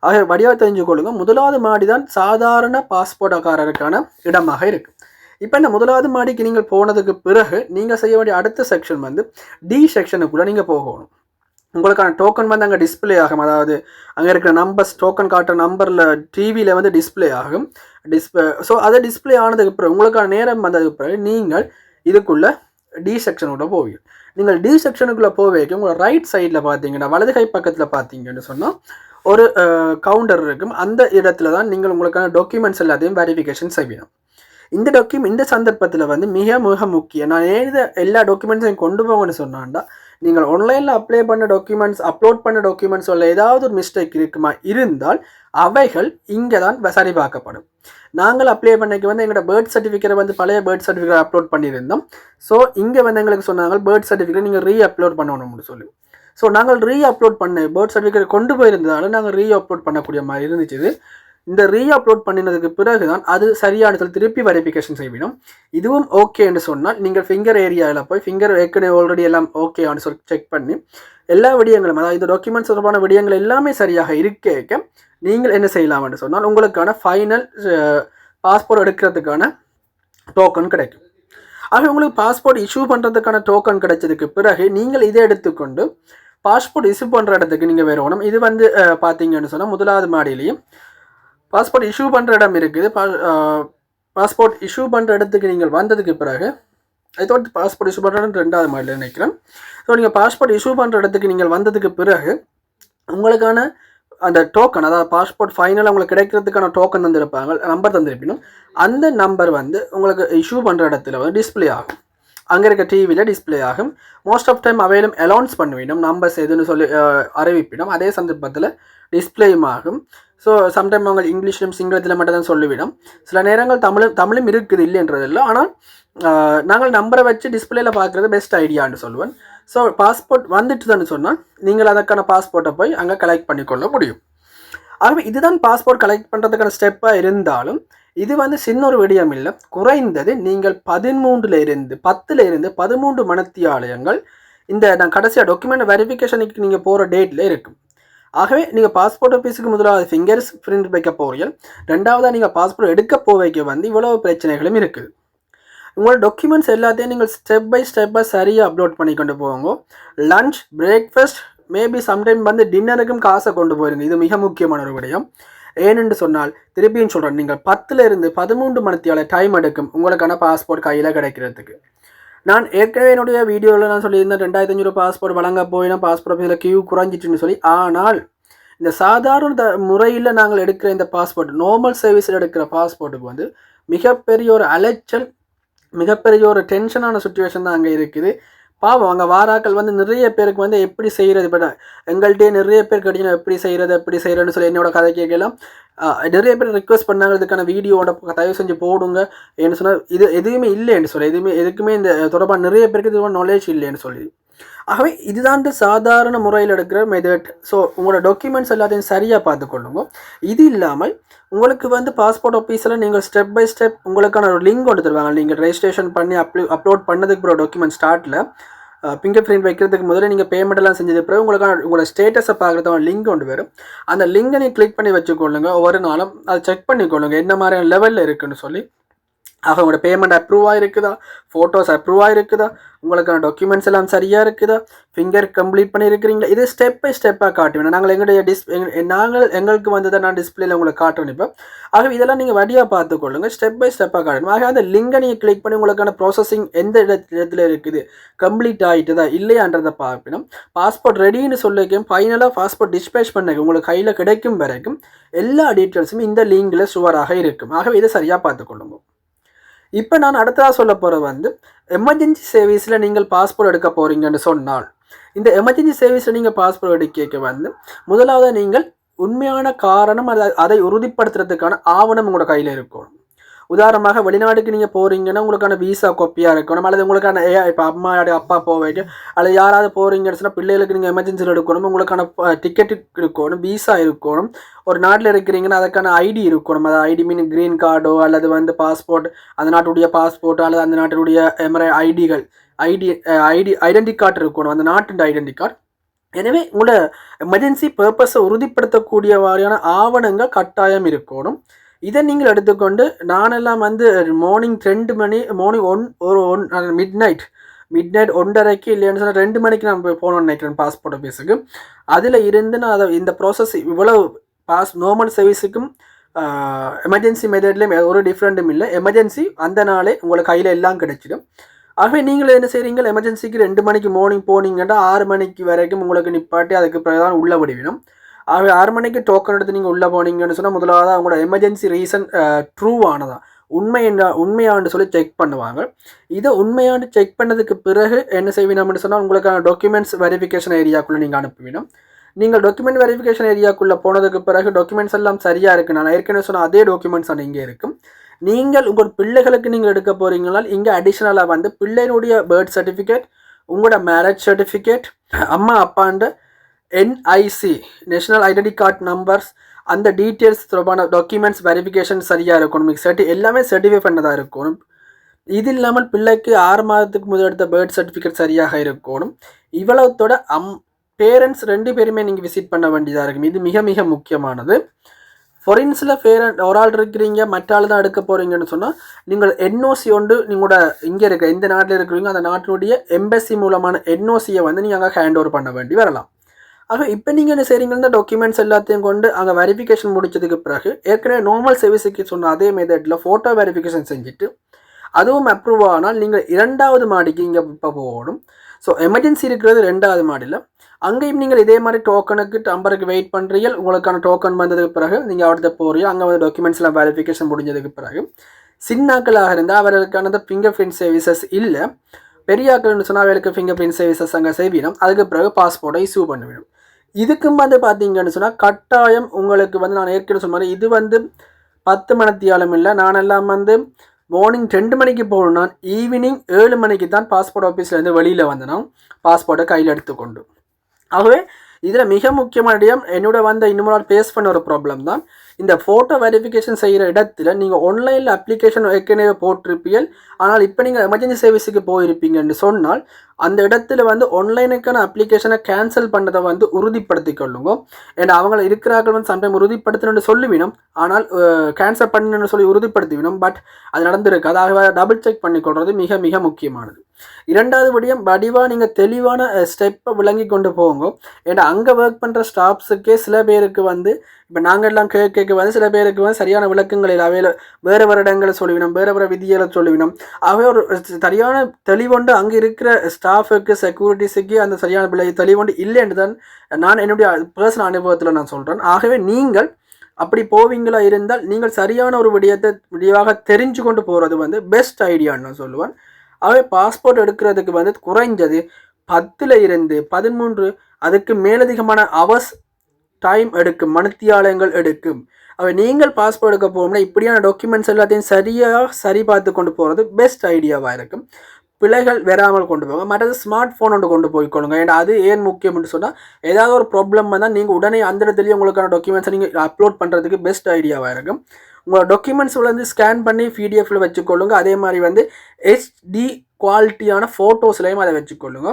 ஆக வடிவாக தெரிஞ்சு கொள்ளுங்கள் முதலாவது மாடி தான் சாதாரண பாஸ்போர்ட்டக்காரருக்கான இடமாக இருக்குது இப்போ இந்த முதலாவது மாடிக்கு நீங்கள் போனதுக்கு பிறகு நீங்கள் செய்ய வேண்டிய அடுத்த செக்ஷன் வந்து டி செக்ஷனுக்குள்ளே நீங்கள் போகணும். உங்களுக்கான டோக்கன் வந்து அங்கே டிஸ்பிளே ஆகும். அதாவது அங்கே இருக்கிற நம்பர்ஸ் டோக்கன் காட்டுற நம்பரில் டிவியில் வந்து டிஸ்பிளே ஆகும். டிஸ்பிளே ஸோ அதை டிஸ்பிளே ஆனதுக்கு பிறகு உங்களுக்கான நேரம் வந்ததுக்கு பிறகு நீங்கள் இதுக்குள்ளே டி செக்ஷனுக்குள்ளே போவீங்க. நீங்கள் டி செக்ஷனுக்குள்ளே போவேக்கு உங்கள் ரைட் சைடில் பார்த்தீங்கன்னா வலது கை பக்கத்தில் பார்த்தீங்கன்னு சொன்னால் ஒரு கவுண்டர் இருக்கும். அந்த இடத்துல தான் நீங்கள் உங்களுக்கான டாக்குமெண்ட்ஸ் எல்லாத்தையும் வெரிஃபிகேஷன் செய்யணும். இந்த டாக்குமெண்ட் இந்த சந்தர்ப்பத்தில் வந்து மிக மிக முக்கியம். நான் எழுத எல்லா டாக்குமெண்ட்ஸையும் கொண்டு போங்கன்னு சொன்னான்டா நீங்கள் ஆன்லைனில் அப்ளை பண்ண டாக்குமெண்ட்ஸ் அப்லோட் பண்ண டாக்குமெண்ட்ஸ் உள்ள ஏதாவது ஒரு மிஸ்டேக் இருக்குமா? இருந்தால் அவைகள் இங்கே தான் சரிபார்க்கப்படும். நாங்கள் அப்ளை பண்ணிக்கு வந்து எங்களோட பேர்த் சர்டிஃபிகேட் வந்து பழைய பேர்த் சர்டிஃபிகேட் அப்லோட் பண்ணியிருந்தோம். ஸோ இங்கே வந்து எங்களுக்கு சொன்னாங்க பேர்த் சர்டிஃபிகேட் நீங்கள் ரீ அப்லோட் பண்ணணும்னு சொல்லி. ஸோ நாங்கள் ரீ அப்லோட் பண்ண பேர்த் சர்டிஃபிகேட் கொண்டு போயிருந்ததால நாங்கள் ரீ அப்லோட் பண்ணக்கூடிய மாதிரி இருந்துச்சு இந்த ரீ அப்லோட் பண்ணினதுக்கு பிறகு தான் அது சரியான சொல்லி திருப்பி வெரிஃபிகேஷன் செய்யணும் இதுவும் ஓகே என்று சொன்னால் நீங்கள் ஃபிங்கர் ஏரியாவில் போய் ஃபிங்கர் ஏற்கனவே ஆல்ரெடி எல்லாம் ஓகேன்னு சொல்லி செக் பண்ணி எல்லா விடயங்களும் அதாவது இந்த டாக்குமெண்ட்ஸ் தொடர்பான விடயங்கள் எல்லாமே சரியாக இருக்க நீங்கள் என்ன செய்யலாம் என்று சொன்னால் உங்களுக்கான ஃபைனல் பாஸ்போர்ட் எடுக்கிறதுக்கான டோக்கன் கிடைக்கும். ஆக உங்களுக்கு பாஸ்போர்ட் இஷ்யூ பண்ணுறதுக்கான டோக்கன் கிடைச்சதுக்கு பிறகு நீங்கள் இதை எடுத்துக்கொண்டு பாஸ்போர்ட் இஷ்யூ பண்ணுற இடத்துக்கு நீங்கள் வரணும் இது வந்து பார்த்தீங்கன்னு சொன்னால் முதலாவது மாடியிலையும் பாஸ்போர்ட் இஷ்யூ பண்ணுற இடம் இருக்குது. பாஸ்போர்ட் இஷ்யூ பண்ணுற இடத்துக்கு நீங்கள் வந்ததுக்கு பிறகு இதோட பாஸ்போர்ட் இஷ்யூ பண்ணுறது ரெண்டாவது மாடியில் நினைக்கிறேன். ஸோ நீங்கள் பாஸ்போர்ட் இஷ்யூ பண்ணுற இடத்துக்கு நீங்கள் வந்ததுக்கு பிறகு உங்களுக்கான அந்த டோக்கன் அதாவது பாஸ்போர்ட் ஃபைனலாக உங்களுக்கு கிடைக்கிறதுக்கான டோக்கன் தந்திருப்பாங்க நம்பர் தந்திருப்பினும் அந்த நம்பர் வந்து உங்களுக்கு இஷ்யூ பண்ணுற இடத்துல வந்து டிஸ்பிளே ஆகும். அங்கே இருக்க டிவியில் டிஸ்பிளே ஆகும். மோஸ்ட் ஆஃப் டைம் அவையிலும் அலௌன்ஸ் பண்ணுவிடும் நம்பர்ஸ் எதுன்னு சொல்லி அறிவிப்பிடும் அதே சந்தர்ப்பத்தில் டிஸ்ப்ளேயும் ஆகும். ஸோ சம்டைம் அவங்க இங்கிலீஷ்லையும் சிங்களத்தில் மட்டும் தான் சொல்லிவிடும். சில நேரங்கள் தமிழும் தமிழும் இருக்குது இல்லைன்றது இல்லை ஆனால் நாங்கள் நம்பரை வச்சு டிஸ்பிளேல பார்க்குறது பெஸ்ட் ஐடியான்னு சொல்லுவேன். ஸோ பாஸ்போர்ட் வந்துட்டுதான்னு சொன்னால் நீங்கள் அதற்கான பாஸ்போர்ட்டை போய் அங்கே கலெக்ட் பண்ணிக்கொள்ள முடியும். ஆகவே இதுதான் பாஸ்போர்ட் கலெக்ட் பண்ணுறதுக்கான ஸ்டெப்பாக இருந்தாலும் இது வந்து சின்ன ஒரு விடயம் இல்லை. குறைந்தது நீங்கள் பதிமூன்றுல இருந்து பத்துல இருந்து பதிமூன்று மனத்தியாலயங்கள் இந்த நான் கடைசியாக டாக்குமெண்ட் வெரிஃபிகேஷனுக்கு நீங்கள் போகிற டேட்டில் இருக்கும். ஆகவே நீங்கள் பாஸ்போர்ட் ஆஃபீஸுக்கு முதலாவது ஃபிங்கர்ஸ் பிரிண்ட் வைக்க போகிறீங்க ரெண்டாவதாக நீங்கள் பாஸ்போர்ட் எடுக்க போவைக்க வந்து இவ்வளவு பிரச்சனைகளும் இருக்குது உங்களோட டாக்குமெண்ட்ஸ் எல்லாத்தையும் நீங்கள் ஸ்டெப் பை ஸ்டெப்பாக சரியாக அப்லோட் பண்ணி கொண்டு போவாங்க லஞ்ச் பிரேக்ஃபாஸ்ட் மேபி சம்டைம் வந்து டின்னருக்கும் காசை கொண்டு போயிருங்க. இது மிக முக்கியமான ஒரு விடயம். ஏனென்று சொன்னால் திருப்பியும் சொல்கிறேன் நீங்கள் பத்துலேருந்து பதிமூன்று மணித்தியால டைம் எடுக்கும் உங்களுக்கான பாஸ்போர்ட் கையில் கிடைக்கிறதுக்கு. நான் ஏற்கனவே என்னுடைய வீடியோவில் நான் சொல்லியிருந்தேன் ரெண்டாயிரத்தி அஞ்சூறு பாஸ்போர்ட் வழங்க போயினா பாஸ்போர்ட் ஆஃபீஸில் கியூ குறைஞ்சிட்டுன்னு சொல்லி. ஆனால் இந்த சாதாரண த முறையில் நாங்கள் எடுக்கிற இந்த பாஸ்போர்ட் நார்மல் சர்வீஸில் எடுக்கிற பாஸ்போர்ட்டுக்கு வந்து மிகப்பெரிய ஒரு அலைச்சல் மிகப்பெரிய ஒரு டென்ஷனான சுச்சுவேஷன் தான் அங்கே இருக்குது. பாவம் அங்கே வாராக்கள் வந்து நிறைய பேருக்கு வந்து எப்படி செய்கிறது இப்போ எங்கள்கிட்டயே நிறைய பேர் கிடைக்கணும் எப்படி செய்கிறது எப்படி செய்கிறேன்னு சொல்லி என்னோட கதை கேட்கலாம். நிறைய பேர் ரிக்வஸ்ட் பண்ணாங்க இதுக்கான வீடியோட தயவு செஞ்சு போடுங்க. ஏன்னு சொன்னால் இது எதுவுமே இல்லைன்னு சொல்லி எதுவுமே எதுக்குமே இந்த தொடர்பாக நிறைய பேருக்கு இது நாலேஜ் இல்லைன்னு சொல்லி. ஆகவே இதுதான் சாதாரண முறையில் எடுக்கிற மெதட் ஸோ உங்களோட டாக்குமெண்ட்ஸ் எல்லாத்தையும் சரியாக பார்த்துக்கொள்ளுங்க. இது இல்லாமல் உங்களுக்கு வந்து பாஸ்போர்ட் ஆஃபீஸில் நீங்கள் ஸ்டெப் பை ஸ்டெப் உங்களுக்கான ஒரு லிங்க் கொண்டு தருவாங்க. நீங்கள் ரெஜிஸ்ட்ரேஷன் பண்ணி அப்ளை அப்லோட் பண்ணதுக்கு அப்புறம் டாக்குமெண்ட் ஸ்டார்ட்டில் ஃபிங்கர் பிரிண்ட் வைக்கிறதுக்கு முதல்ல நீங்கள் பேமெண்ட் எல்லாம் செஞ்சது பிறகு உங்களுக்கான உங்களோட ஸ்டேட்டஸை பார்க்குறதுக்கான லிங்க் கொண்டு வரும். அந்த லிங்கை நீங்கள் கிளிக் பண்ணி வச்சுக்கொள்ளுங்க. ஒவ்வொரு நாளும் அதை செக் பண்ணிக்கொள்ளுங்க. என்ன மாதிரியான லெவலில் இருக்குன்னு சொல்லி ஆக உங்களோட பேமெண்ட் அப்ரூவ் ஆகிருக்குதா ஃபோட்டோஸ் அப்ரூவ் ஆகிருக்குதா உங்களுக்கான டாக்குமெண்ட்ஸ் எல்லாம் சரியாக இருக்குதா? ஃபிங்கர் கம்ப்ளீட் பண்ணியிருக்கிறீங்களா? இது ஸ்டெப் பை ஸ்டெப்பாக காட்டுவேன். நாங்கள் எங்களுடைய டிஸ் நாங்கள் எங்களுக்கு வந்ததை நான் டிஸ்பிளேல உங்களுக்கு காட்டுவேன் இப்போ ஆகவே இதெல்லாம் நீங்கள் வடியாக பார்த்துக்கொள்ளுங்க ஸ்டெப் பை ஸ்டெப்பாக காட்டணும் ஆக அந்த லிங்கை நீங்கள் கிளிக் பண்ணி உங்களுக்கான ப்ராசஸிங் எந்த இடத்துல இருக்குது? கம்ப்ளீட் ஆகிட்டுதா இல்லையான்றதை பார்க்கணும். பாஸ்போர்ட் ரெடின்னு சொல்லிக்கும் ஃபைனலாக பாஸ்போர்ட் டிஸ்பேச் பண்ண உங்களுக்கு கையில் கிடைக்கும் வரைக்கும் எல்லா டீட்டெயில்ஸும் இந்த லிங்கில் சுவராக இருக்கும். ஆகவே இதை சரியாக பார்த்துக்கொள்ளுங்க இப்போ நான் அடுத்ததாக சொல்ல போகிறது வந்து எமர்ஜென்சி சர்வீஸில் நீங்கள் பாஸ்போர்ட் எடுக்க போகிறீங்கன்னு சொன்னால் இந்த எமர்ஜென்சி சர்வீஸில் நீங்கள் பாஸ்போர்ட் எடுக்க வந்து முதலாவது நீங்கள் உண்மையான காரணம் அதை அதை உறுதிப்படுத்துறதுக்கான ஆவணம் உங்களோட கையில் இருக்கணும் உதாரணமாக வெளிநாட்டுக்கு நீங்கள் போகிறீங்கன்னா உங்களுக்கான வீசா கோப்பியாக இருக்கணும். அல்லது உங்களுக்கான ஏ இப்போ அம்மா அப்பா போவைக்கு அல்லது யாராவது போகிறீங்கன்னு சொன்னால் பிள்ளைகளுக்கு நீங்கள் எமர்ஜென்சியில் எடுக்கணும். உங்களுக்கான டிக்கெட்டு இருக்கணும் வீசா இருக்கணும். ஒரு நாட்டில் இருக்கிறீங்கன்னா அதுக்கான ஐடி இருக்கணும். அது ஐடி மீன் க்ரீன் கார்டோ அல்லது வந்து பாஸ்போர்ட் அந்த நாட்டுடைய பாஸ்போர்ட் அல்லது அந்த நாட்டுடைய எமரை ஐடிகள் ஐடி ஐடி ஐடென்டி கார்டு இருக்கணும். அந்த நாட்டின் ஐடென்டி கார்டு எனவே உங்களோட எமர்ஜென்சி பர்பஸை உறுதிப்படுத்தக்கூடிய வாரியான ஆவணங்கள் கட்டாயம் இருக்கணும். இதை நீங்கள் எடுத்துக்கொண்டு நானெல்லாம் வந்து மார்னிங் ரெண்டு மணி மார்னிங் ஒன் ஒரு one midnight midnight ஒன்றரைக்கு இல்லைன்னு சொன்னால் ரெண்டு மணிக்கு நான் போய் போகணும்னு நினைக்கிறேன் பாஸ்போர்ட் ஆஃபீஸுக்கு அதில் இருந்து நான் அதை இந்த ப்ராசஸ் இவ்வளவு பாஸ் நார்மல் சர்வீஸுக்கும் எமர்ஜென்சி மெத்தட்லேயும் ஒரு டிஃப்ரெண்ட்டும் இல்லை. எமர்ஜென்சி அந்த நாளே உங்களுக்கு கையில் எல்லாம் கிடைச்சிடும். ஆகவே நீங்கள் என்ன செய்கிறீங்க எமர்ஜென்சிக்கு ரெண்டு மணிக்கு மார்னிங் போனீங்கன்னா ஆறு மணிக்கு வரைக்கும் உங்களுக்கு நிப்பாட்டி அதுக்கு பிறகு தான் உள்ள விடுவிடும் ஆகவே ஆறு மணிக்கு டோக்கன் எடுத்து நீங்கள் உள்ளே போனீங்கன்னு சொன்னால் முதலாவது அவங்களோட எமர்ஜென்சி ரீசன் ட்ரூவானதா உண்மை என்ன உண்மையான்னு சொல்லி செக் பண்ணுவாங்க. இதை உண்மையானு செக் பண்ணதுக்கு பிறகு என்ன செய்வீங்கன்னு சொன்னால் உங்களுக்கான டாக்குமெண்ட்ஸ் வெரிஃபிகேஷன் ஏரியாக்குள்ளே நீங்கள் அனுப்புவீங்க நீங்கள் டாக்குமெண்ட் வெரிஃபிகேஷன் ஏரியாக்குள்ளே போனதுக்கு பிறகு டாக்குமெண்ட்ஸ் எல்லாம் சரியாக இருக்குது நான் ஏற்கனவே சொன்ன அதே டாக்குமெண்ட்ஸ் அங்கே இங்கே இருக்கும் நீங்கள் உங்கள் பிள்ளைகளுக்கு நீங்கள் எடுக்க போகிறீங்கனால் இங்கே அடிஷ்னலாக வந்து பிள்ளையினுடைய பேர்த் சர்டிஃபிகேட் உங்களோட மேரேஜ் சர்டிஃபிகேட் அம்மா அப்பாண்ட NIC national identity card numbers அந்த டீட்டெயில்ஸ் தொடர்பான டாக்குமெண்ட்ஸ் வெரிஃபிகேஷன் சரியாக இருக்கணும். சர்டி எல்லாமே சர்டிஃபை பண்ணதாக இருக்கணும். இது இல்லாமல் பிள்ளைக்கு ஆறு மாதத்துக்கு முதல் எடுத்த பேர்த் சர்டிஃபிகேட் சரியாக இருக்கணும். இவ்வளவுத்தோட அம் பேரண்ட்ஸ் ரெண்டு பேருமே நீங்கள் விசிட் பண்ண வேண்டியதாக இருக்கும். இது மிக மிக முக்கியமானது. ஃபொரின்ஸில் பேரண்ட் ஒரு ஆள் இருக்கிறீங்க மற்ற ஆள் தான் எடுக்க போகிறீங்கன்னு சொன்னால் நீங்கள் என்ஓசி ஒன்று நீங்களோட இங்கே இருக்க எந்த நாட்டில் இருக்கிறீங்க அந்த நாட்டினுடைய எம்பசி மூலமான என்ஓசியை வந்து நீங்கள் அங்கே ஹேண்ட் ஓவர் பண்ண வேண்டி வரலாம். ஆக இப்போ நீங்கள் என்ன செய்கிறீங்கன்னா டாக்குமெண்ட்ஸ் எல்லாத்தையும் கொண்டு அங்கே வெரிஃபிகேஷன் முடிச்சதுக்கு பிறகு ஏற்கனவே நார்மல் சர்வீஸுக்கு சொன்ன அதே மெத்தடில் ஃபோட்டோ வெரிஃபிகேஷன் செஞ்சுட்டு அதுவும் அப்ரூவ் ஆனால் நீங்கள் இரண்டாவது மாடிக்கு இங்கே இப்போ போகணும். ஸோ எமர்ஜென்சி இருக்கிறது ரெண்டாவது மாடியில். அங்கேயும் நீங்கள் இதே மாதிரி டோக்கனுக்கு நம்பருக்கு வெயிட் பண்ணுறீங்க உங்களுக்கான டோக்கன் வந்ததுக்கு பிறகு நீங்கள் அவர்கிட்ட போகிறீங்க அங்கே வந்து டாக்குமெண்ட்ஸ்லாம் வெரிஃபிகேஷன் முடிஞ்சதுக்கு பிறகு. சின்னாக்களாக இருந்தால் அவர்களுக்கான ஃபிங்கர் பிரிண்ட் சர்வீசஸ் இல்லை. பெரியாக்கள்னு சொன்னால் அவர்களுக்கு ஃபிங்கர் பிரிண்ட் சர்வீசஸ் அங்கே செய்விடும் அதுக்கு பிறகு பாஸ்போர்ட்டை இஷ்யூ பண்ணிவிடும். இதுக்கும் வந்து பார்த்தீங்கன்னு சொன்னால் கட்டாயம் உங்களுக்கு வந்து நான் ஏற்கனவே சொன்ன இது வந்து பத்து மணித்தியாலும் இல்லை நானெல்லாம் வந்து மார்னிங் ரெண்டு மணிக்கு போகணும்னா ஈவினிங் ஏழு மணிக்கு தான் பாஸ்போர்ட் ஆஃபீஸ்லேருந்து வெளியில் வந்தேன் நான் பாஸ்போர்ட்டை கையில் எடுத்துக்கொண்டு. ஆகவே இதில் மிக முக்கியமான இடம் என்னோட வந்த இன்னொரு ஃபேஸ் பண்ண ஒரு ப்ராப்ளம் தான். இந்த ஃபோட்டோ வெரிஃபிகேஷன் செய்கிற இடத்துல நீங்கள் ஆன்லைனில் அப்ளிகேஷன் ஏற்கனவே போட்டிருப்பீர்கள். ஆனால் இப்போ நீங்கள் எமர்ஜென்சி சர்வீஸுக்கு போயிருப்பீங்கன்னு சொன்னால் அந்த இடத்துல வந்து ஆன்லைனுக்கான அப்ளிகேஷனை கேன்சல் பண்ணதை வந்து உறுதிப்படுத்திக் கொள்ளுங்க. ஏன்னா அவங்கள இருக்கிறார்கள் வந்து சம்டைம் உறுதிப்படுத்தணும்னு சொல்லுவினோம் ஆனால் கேன்சல் பண்ணணும்னு சொல்லி உறுதிப்படுத்திவினோம் பட் அது நடந்திருக்கு. அதாக டபுள் செக் பண்ணிக்கொள்வது மிக மிக முக்கியமானது. இரண்டாவது விடியம் வடிவாக நீங்கள் தெளிவான ஸ்டெப்பை விளங்கி கொண்டு போங்க. ஏன்னா அங்கே ஒர்க் பண்ணுற ஸ்டாஃப்ஸுக்கே சில பேருக்கு வந்து இப்போ நாங்கள் எல்லாம் கேட்க கேட்க வந்து சில பேருக்கு வந்து சரியான விளக்கங்கள் இல்லை. அவையில் வேறு வேறு இடங்களை சொல்லிவிடும் வேறு வேறு விதிகளை சொல்லிவிடும். அவை ஒரு சரியான தெளிவொண்டு அங்கே இருக்கிற ஸ்டாஃபுக்கு செக்யூரிட்டிஸுக்கு அந்த சரியான விலை தெளிவொண்டு இல்லைன்னு தான் நான் என்னுடைய பர்சனல் அனுபவத்தில் நான் சொல்கிறேன் ஆகவே நீங்கள் அப்படி போவீங்களா இருந்தால் நீங்கள் சரியான ஒரு விடயத்தை விடிவாக தெரிஞ்சு கொண்டு போகிறது வந்து பெஸ்ட் ஐடியான்னு நான் சொல்லுவேன். ஆகவே பாஸ்போர்ட் எடுக்கிறதுக்கு வந்து குறைஞ்சது பத்தில் இருந்து பதிமூன்று அதுக்கு மேலதிகமான அவர்ஸ் டைம் எடுக்கும் மனுத்தியாலயங்கள் எடுக்கும். அவை நீங்கள் பாஸ்போர்ட் எடுக்க போகணும்னா இப்படியான டாக்குமெண்ட்ஸ் எல்லாத்தையும் சரியாக சரி பார்த்து கொண்டு போகிறது பெஸ்ட் ஐடியாவாக இருக்கும். பிழைகள் வராமல் கொண்டு போங்க. மற்றது ஸ்மார்ட் ஃபோன் ஒன்று கொண்டு போய்க்கொள்ளுங்க ஏன்னா அது ஏன் முக்கியம்னு சொன்னால் ஏதாவது ஒரு ப்ராப்ளம் வந்தால் நீங்கள் உடனே அந்த இடத்துலேயே உங்களுக்கான டாக்குமெண்ட்ஸை நீங்கள் அப்லோட் பண்ணுறதுக்கு பெஸ்ட் ஐடியாவாக இருக்கும். உங்களோட டாக்குமெண்ட்ஸில் வந்து ஸ்கேன் பண்ணி பிடிஎஃப்பில் வச்சுக்கொள்ளுங்க. அதே மாதிரி வந்து ஹெச்டி குவாலிட்டியான ஃபோட்டோஸ்லையும் அதை வச்சுக்கொள்ளுங்க.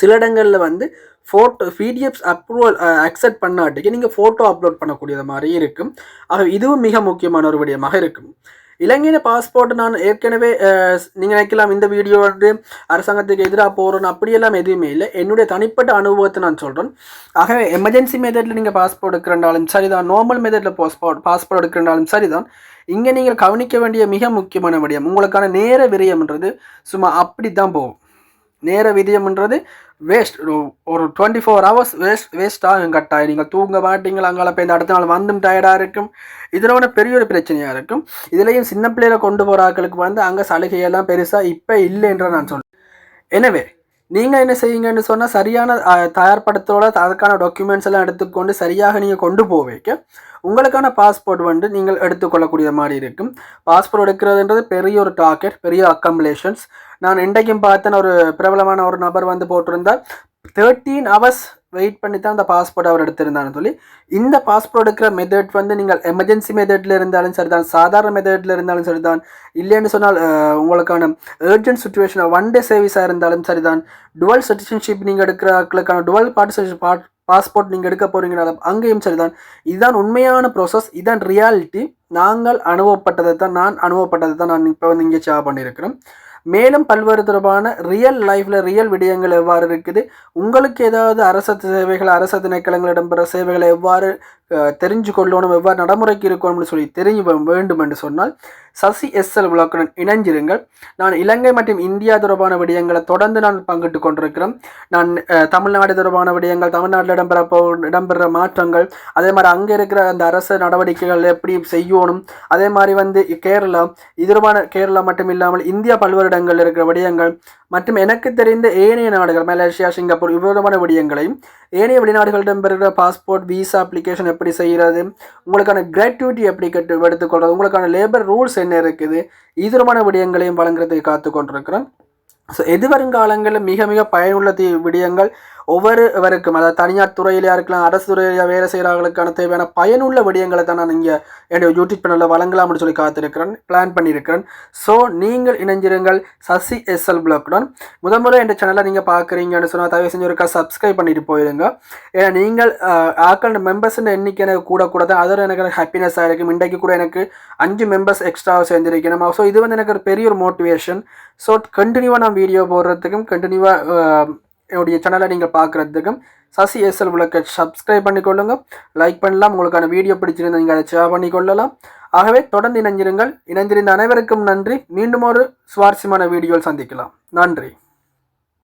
சில இடங்களில் வந்து ஃபோட்டோ பிடிஎஃப்ஸ் அப்ரூவல் அக்செப்ட் பண்ணாட்டிக்கு நீங்கள் ஃபோட்டோ அப்லோட் பண்ணக்கூடியது மாதிரி இருக்கும். ஆக இதுவும் மிக முக்கியமான ஒரு விடயமாக இருக்கும். இலங்கையின் பாஸ்போர்ட் நான் ஏற்கனவே நீங்கள் நினைக்கலாம் இந்த வீடியோ வந்து அரசாங்கத்துக்கு எதிராக போகிறோன்னு அப்படியெல்லாம் எதுவுமே இல்லை. என்னுடைய தனிப்பட்ட அனுபவத்தை நான் சொல்கிறேன் ஆகவே எமர்ஜென்சி மெத்தடில் நீங்கள் பாஸ்போர்ட் எடுக்கிறனாலும் சரிதான். நார்மல் மெத்தடில் பாஸ்போர்ட் பாஸ்போர்ட் எடுக்கிறனாலும் சரிதான். இங்கே நீங்கள் கவனிக்க வேண்டிய மிக முக்கியமான விடயம் உங்களுக்கான நேர விரயம்ன்றது சும்மா அப்படி தான் போகும். நேர விதியம்ன்றது வேஸ்ட் ஒரு twenty four hours waste waste ஆகும் கட்டாயம். நீங்கள் தூங்க மாட்டீங்களா அங்கால போய் இந்த அடுத்த நாள் வந்தும் டயர்டாக இருக்கும். இதனோட பெரிய ஒரு பிரச்சனையாக இருக்கும். இதுலேயும் சின்ன பிள்ளையில கொண்டு போகிற ஆட்களுக்கு வந்து அங்கே சலுகையெல்லாம் பெருசாக இப்போ இல்லைன்ற நான் சொல்கிறேன் எனவே நீங்கள் என்ன செய்யுங்கன்னு சொன்னால் சரியான தயார்படுத்தோட அதற்கான டாக்குமெண்ட்ஸ் எல்லாம் எடுத்துக்கொண்டு சரியாக நீங்கள் கொண்டு போவைக்க உங்களுக்கான பாஸ்போர்ட் வந்து நீங்கள் எடுத்துக்கொள்ளக்கூடிய மாதிரி இருக்கும். பாஸ்போர்ட் எடுக்கிறதுன்றது பெரிய ஒரு டார்கெட் பெரிய அக்கம்லேஷன்ஸ் நான் இன்றைக்கும் பார்த்தேன் ஒரு பிரபலமான ஒரு நபர் வந்து போட்டிருந்தார். தேர்ட்டீன் ஹவர்ஸ் வெயிட் பண்ணி தான் அந்த பாஸ்போர்ட் அவர் எடுத்திருந்தான்னு சொல்லி இந்த பாஸ்போர்ட் எடுக்கிற மெத்தட் வந்து நீங்கள் எமர்ஜென்சி மெத்தடில் இருந்தாலும் சரிதான் சாதாரண மெத்தடில் இருந்தாலும் சரிதான் இல்லைன்னு சொன்னால் உங்களுக்கான ஏர்ஜென்ட் சுச்சுவேஷன் ஒன் டே சர்வீஸாக இருந்தாலும் சரிதான் டுவல் சிட்டிசன்ஷிப் நீங்கள் எடுக்கிறவர்களுக்கான டுவல் பார்ட்டிசன் பாஸ்போர்ட் நீங்கள் எடுக்க போகிறீங்கனாலும் அங்கேயும் சரிதான். இதுதான் உண்மையான ப்ரோசஸ் இதுதான் ரியாலிட்டி நாங்கள் அனுபவப்பட்டதை தான் நான் அனுபவப்பட்டதை தான் நான் இப்போ வந்து இங்கே சேவ் பண்ணியிருக்கிறேன் மேலும் பல்வேறு தொடர்பான ரியல் லைஃப்பில் ரியல் விடயங்கள் எவ்வாறு இருக்குது? உங்களுக்கு ஏதாவது அரசு சேவைகள் அரசு திணைக்களங்கள் இடம்பெற சேவைகளை எவ்வாறு தெரிஞ்சு கொள்ளணும் எவ்வாறு நடைமுறைக்கு இருக்கணும்னு சொல்லி தெரிஞ்சு வேண்டும் என்று சொன்னால் சசி எஸ்எல் விளக்குடன் இணைஞ்சிருங்கள். நான் இலங்கை மற்றும் இந்தியா தொடர்பான விடயங்களை தொடர்ந்து நான் பங்கிட்டு கொண்டிருக்கிறேன். நான் தமிழ்நாடு தொடர்பான விடயங்கள் தமிழ்நாட்டில் இடம்பெற போ இடம்பெற மாற்றங்கள் அதே மாதிரி அங்கே இருக்கிற அந்த அரசு நடவடிக்கைகள் எப்படி செய்யணும் அதே மாதிரி வந்து கேரளா இது தொடர்பான கேரளா மட்டும் இல்லாமல் இந்தியா பல்வேறு இடங்கள் இருக்கிற விடயங்கள் மற்றும் எனக்கு தெரிந்த ஏனைய நாடுகள் மலேசியா சிங்கப்பூர் விரோதமான விடயங்களையும் ஏனைய வெளிநாடுகளிடம் பெறுகிற பாஸ்போர்ட் விசா அப்ளிகேஷன் எப்படி செய்கிறது உங்களுக்கான கிராட்டுவிட்டி எப்படி கட்டு எடுத்துக்கொள்வது உங்களுக்கான லேபர் ரூல்ஸ் என்ன இருக்குது இது விடயங்களையும் வழங்குறதுக்கு காத்து கொண்டிருக்கிறோம் ஸோ எதிர்வரும் காலங்களில் மிக மிக பயனுள்ள விடயங்கள் ஒவ்வொருவருக்கும் அதாவது தனியார் துறையிலையா இருக்கலாம் அரசு துறையிலேயே வேலை செய்கிறவர்களுக்கான தேவையான பயனுள்ள விடயங்களை தான் நான் இங்கே என்னுடைய யூடியூப் சேனலில் வழங்கலாம்னு சொல்லி காத்திருக்கிறேன் பிளான் பண்ணியிருக்கிறேன். ஸோ நீங்கள் இணைஞ்சிருங்கள் சசி எஸ்எல் பிளாக்குடன் முதல் முறை இந்த சேனலை நீங்கள் பார்க்குறீங்கன்னு சொன்னால் தயவு செஞ்சு ஒருக்கா சப்ஸ்கிரைப் பண்ணிட்டு போயிருங்க. ஏன்னா நீங்கள் ஆக்கள் ஆட்கள் மெம்பர்ஸின் எண்ணிக்கை எனக்கு கூட கூட தான். அதில் எனக்கு ஹாப்பினஸ்ஸாக இருக்கும். இன்றைக்கு கூட எனக்கு அஞ்சு மெம்பர்ஸ் எக்ஸ்ட்ரா சேர்ந்திருக்கணும். ஸோ இது வந்து எனக்கு ஒரு பெரிய ஒரு மோட்டிவேஷன் ஸோ கண்டினியூவாக நான் வீடியோ போடுறதுக்கும் கண்டினியூவாக என்னுடைய சேனலை நீங்கள் பார்க்குறதுக்கும் சசி எஸ்எல் விளக்க சப்ஸ்கிரைப் பண்ணிக்கொள்ளுங்க. லைக் பண்ணலாம். உங்களுக்கான வீடியோ பிடிச்சிருந்தா நீங்கள் அதை ஷேர் பண்ணிக்கொள்ளலாம். ஆகவே தொடர்ந்து இணைஞ்சிருங்கள் இணைந்திருந்த அனைவருக்கும் நன்றி. மீண்டும் ஒரு சுவாரஸ்யமான வீடியோவில் சந்திக்கலாம். நன்றி.